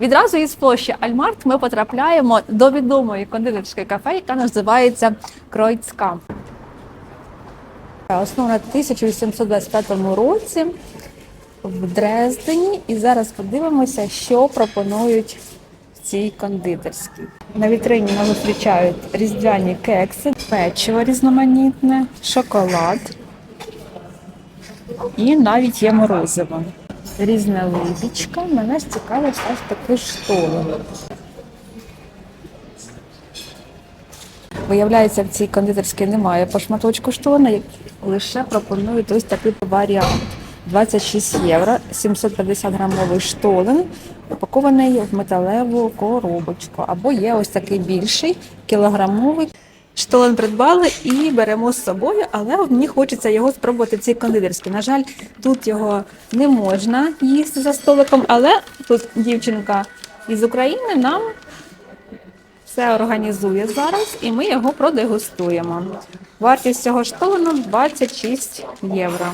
Відразу із площі Альмарт ми потрапляємо до відомої кондитерської кафе, яка називається Кройцкамп. Основана в 1825 році в Дрездені. І зараз подивимося, що пропонують в цій кондитерській. На вітрині нас зустрічають різдвяні кекси, печиво різноманітне, шоколад і навіть є морозиво. Різна випічка. Мене цікавить ось такий штолен. Виявляється, в цій кондитерській немає по шматочку штолена, лише пропонують ось такий варіант. 26 євро, 750 грамовий штолен, упакований в металеву коробочку. Або є ось такий більший кілограмовий. Штолен придбали і беремо з собою, але мені хочеться його спробувати цей кондитерський. На жаль, тут його не можна їсти за столиком, але тут дівчинка із України нам все організує зараз, і ми його продегустуємо. Вартість цього штолену 26 євро.